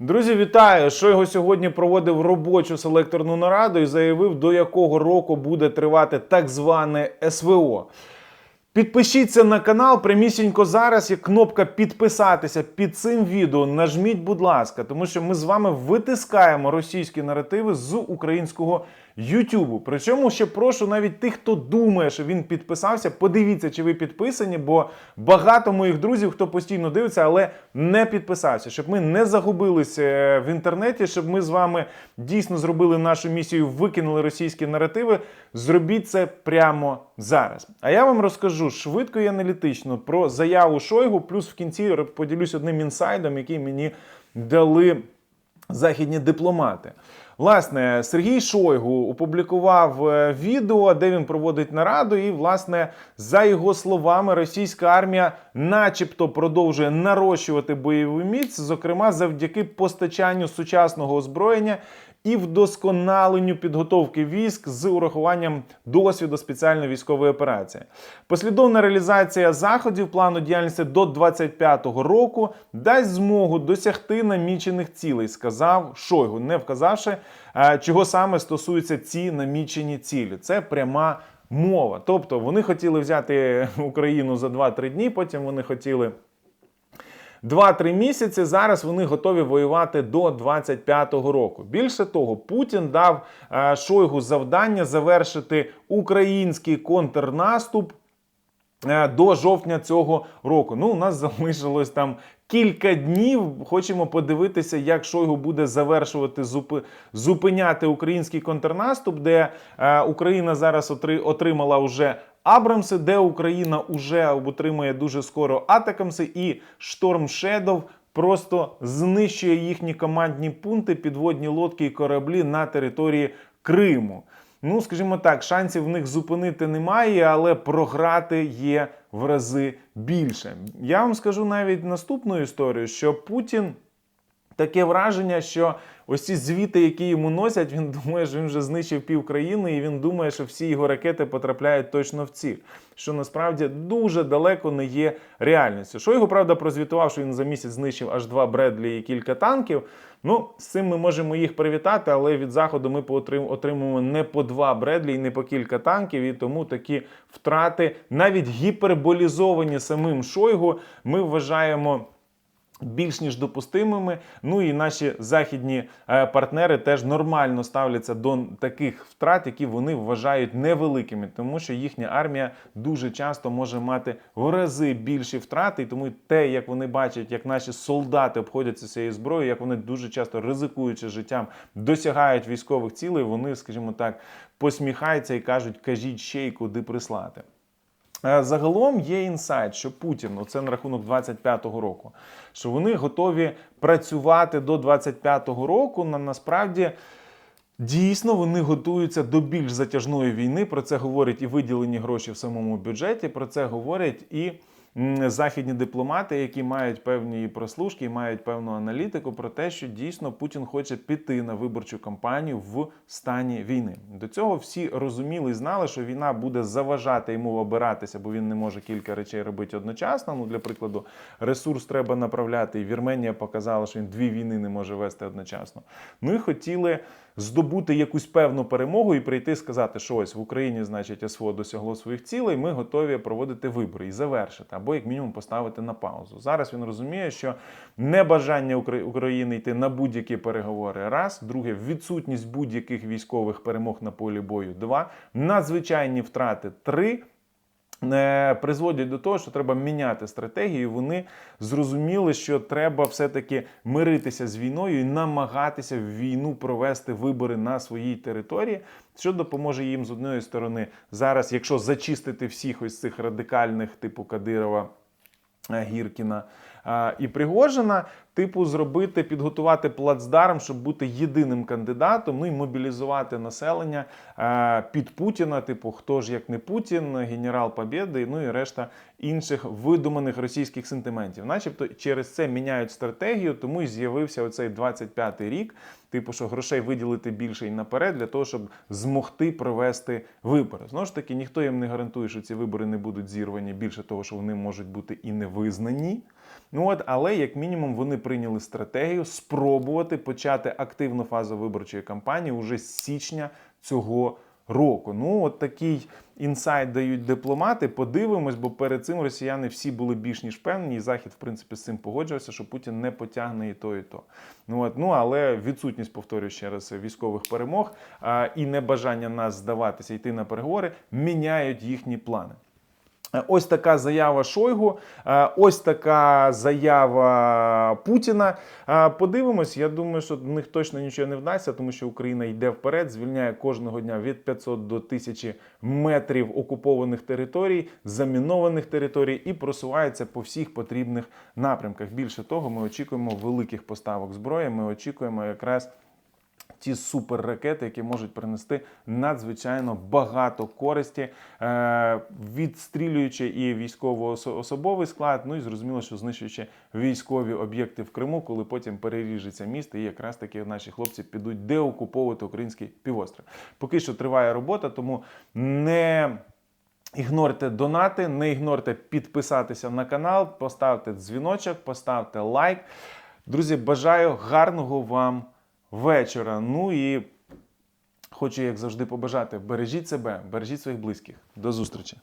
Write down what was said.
Друзі, вітаю! Шойгу сьогодні проводив робочу селекторну нараду і заявив, до якого року буде тривати так зване СВО. Підпишіться на канал прямісінько зараз. Є кнопка підписатися під цим відео. Нажміть, будь ласка, тому що ми з вами витискаємо російські наративи з українського Ютубу. Причому ще прошу навіть тих, хто думає, що він підписався, подивіться, чи ви підписані, бо багато моїх друзів, хто постійно дивиться, але не підписався, щоб ми не загубилися е, в інтернеті, щоб ми з вами дійсно зробили нашу місію, викинули російські наративи. Зробіть це прямо зараз. А я вам розкажу швидко і аналітично про заяву Шойгу, плюс в кінці поділюсь одним інсайдом, який мені дали західні дипломати. Власне, Сергій Шойгу опублікував е, відео, де він проводить нараду, і, власне, за його словами, російська армія, начебто, продовжує нарощувати бойову міць, зокрема завдяки постачанню сучасного озброєння і вдосконаленню підготовки військ з урахуванням досвіду спеціальної військової операції. Послідовна реалізація заходів плану діяльності до 2025 року дасть змогу досягти намічених цілей, сказав Шойгу, не вказавши, е, чого саме стосуються ці намічені цілі. Це пряма мова. Тобто вони хотіли взяти Україну за 2-3 дні, потім вони хотіли. 2-3 місяці зараз вони готові воювати до 25-го року. Більше того, Путін дав е, Шойгу завдання завершити український контрнаступ е, до жовтня цього року. Ну, у нас залишилось там кілька днів. Хочемо подивитися, як Шойгу буде завершувати зупи- зупиняти український контрнаступ, де е, Україна зараз отри- отримала вже Абрамси, де Україна вже отримує дуже скоро Атакамси, і Шторм Шедов просто знищує їхні командні пункти, підводні лодки і кораблі на території Криму. Ну, скажімо так, шансів в них зупинити немає, але програти є в рази більше. Я вам скажу навіть наступну історію, що Путін таке враження, що ось ці звіти, які йому носять, він думає, що він вже знищив пів країни, і він думає, що всі його ракети потрапляють точно в ціль. Що насправді дуже далеко не є реальністю. Що його правда прозвітував, що він за місяць знищив аж два Бредлі і кілька танків. Ну, з цим ми можемо їх привітати, але від заходу ми отримуємо не по два Бредлі і не по кілька танків, і тому такі втрати, навіть гіперболізовані самим Шойгу, ми вважаємо більш ніж допустимими. Ну і наші західні е, партнери теж нормально ставляться до таких втрат, які вони вважають невеликими, тому що їхня армія дуже часто може мати в рази більші втрати. І тому те, як вони бачать, як наші солдати обходяться цією зброєю, як вони дуже часто ризикуючи життям, досягають військових цілей, вони, скажімо так, посміхаються і кажуть, кажіть ще й куди прислати. Е, Загалом є інсайт, що Путін, оце це на рахунок 25-го року, що вони готові працювати до 25-го року. На насправді дійсно вони готуються до більш затяжної війни. Про це говорять і виділені гроші в самому бюджеті. Про це говорять і західні дипломати, які мають певні прослушки, мають певну аналітику про те, що дійсно Путін хоче піти на виборчу кампанію в стані війни. До цього всі розуміли і знали, що війна буде заважати йому обиратися, бо він не може кілька речей робити одночасно. Ну, для прикладу, ресурс треба направляти. І Вірменія показала, що він дві війни не може вести одночасно. Ну і хотіли здобути якусь певну перемогу і прийти сказати, що ось в Україні, значить, СВО досягло своїх цілей. Ми готові проводити вибори і завершити, або як мінімум поставити на паузу. Зараз він розуміє, що небажання України йти на будь-які переговори. Раз, друге, відсутність будь-яких військових перемог на полі бою. Два, надзвичайні втрати. Три призводять до того, що треба міняти стратегію. Вони зрозуміли, що треба все-таки миритися з війною і намагатися в війну провести вибори на своїй території, що допоможе їм з одної сторони зараз, якщо зачистити всіх ось цих радикальних, типу Кадирова. е, Гіркіна і Пригожина, типу, зробити, підготувати плацдарм, щоб бути єдиним кандидатом, ну і мобілізувати населення під Путіна, типу, хто ж як не Путін, генерал Побєди, ну і решта інших видуманих російських сентиментів. Начебто через це міняють стратегію, тому і з'явився оцей 25-й рік. Типу, що грошей виділити більше і наперед для того, щоб змогти провести вибори. Знову ж таки, ніхто їм не гарантує, що ці вибори не будуть зірвані. Більше того, що вони можуть бути і не визнані. Ну от, але як мінімум вони прийняли стратегію спробувати почати активну фазу виборчої кампанії уже з січня цього року. Ну, от такий інсайт дають дипломати. Подивимось, бо перед цим росіяни всі були більш ніж певні, і захід, в принципі, з цим погоджувався, що Путін не потягне і то, і то. Ну от ну але відсутність, повторюю ще раз, військових перемог а, і небажання нас здаватися, йти на переговори, міняють їхні плани. Е, Ось така заява Шойгу, е, ось така заява Путіна. Е, Подивимось, я думаю, що в них точно нічого не вдасться, тому що Україна йде вперед, звільняє кожного дня від 500 до 1000 метрів окупованих територій, замінованих територій і просувається по всіх потрібних напрямках. Більше того, ми очікуємо великих поставок зброї. Ми очікуємо якраз ті суперракети, які можуть принести надзвичайно багато користі, е, відстрілюючи і військово-особовий склад, ну і зрозуміло, що знищуючи військові об'єкти в Криму, коли потім переріжеться місто, і якраз таки наші хлопці підуть деокуповувати український півострів. Поки що триває робота, тому не. Ігнорте донати, не ігнорте підписатися на канал, поставте дзвіночок, поставте лайк. Друзі, бажаю гарного вам вечора. Ну і хочу, як завжди, побажати: бережіть себе, бережіть своїх близьких. До зустрічі!